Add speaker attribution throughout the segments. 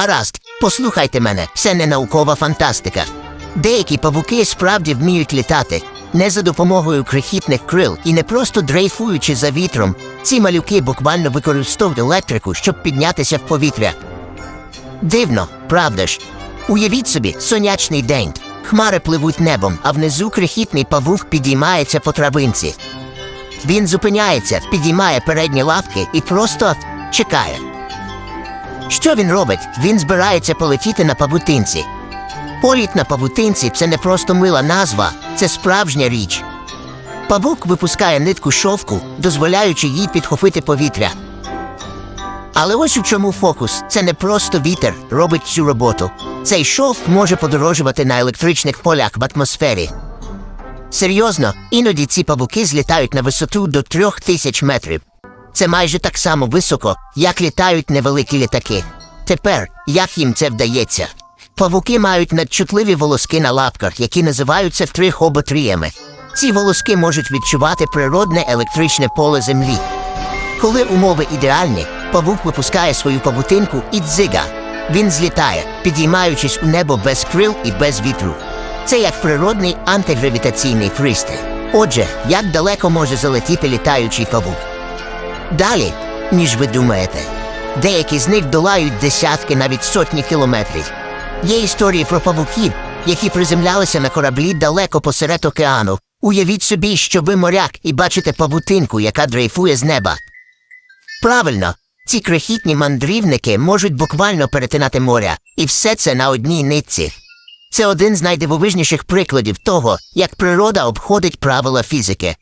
Speaker 1: Гаразд, послухайте мене, це не наукова фантастика. Деякі павуки справді вміють літати, не за допомогою крихітних крил і не просто дрейфуючи за вітром. Ці малюки буквально використовують електрику, щоб піднятися в повітря. Дивно, правда ж? Уявіть собі, сонячний день. Хмари пливуть небом, а внизу крихітний павук підіймається по травинці. Він зупиняється, підіймає передні лапки і просто чекає. Що він робить? Він збирається полетіти на павутинці. Політ на павутинці це не просто мила назва, це справжня річ. Павук випускає нитку шовку, дозволяючи їй підхопити повітря. Але ось у чому фокус це не просто вітер робить цю роботу. Цей шовк може подорожувати на електричних полях в атмосфері. Серйозно, іноді ці павуки злітають на висоту до трьох тисяч метрів. Це майже так само високо, як літають невеликі літаки. Тепер, як їм це вдається? Павуки мають надчутливі волоски на лапках, які називаються трихоботріями. Ці волоски можуть відчувати природне електричне поле землі. Коли умови ідеальні, павук випускає свою павутинку і дзига. Він злітає, підіймаючись у небо без крил і без вітру. Це як природний антигравітаційний пристрій. Отже, як далеко може залетіти літаючий павук? Далі, ніж ви думаєте. Деякі з них долають десятки, навіть сотні кілометрів. Є історії про павуків, які приземлялися на кораблі далеко посеред океану. Уявіть собі, що ви моряк і бачите павутинку, яка дрейфує з неба. Правильно, ці крихітні мандрівники можуть буквально перетинати моря, і все це на одній нитці. Це один з найдивовижніших прикладів того, як природа обходить правила фізики.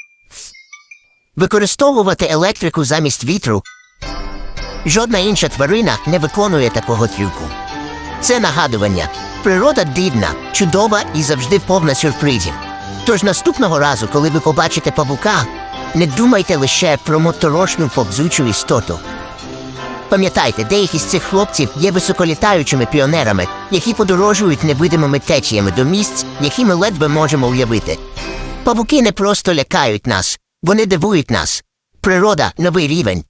Speaker 1: Використовувати електрику замість вітру. Жодна інша тварина не виконує такого трюку. Це нагадування. Природа дивна, чудова і завжди повна сюрпризів. Тож наступного разу, коли ви побачите павука, не думайте лише про моторошну повзучу істоту. Пам'ятайте, деякі з цих хлопців є високолітаючими піонерами, які подорожують невидимими течіями до місць, які ми ледве можемо уявити. Павуки не просто лякають нас, вони дивують нас. Природа новий рівень,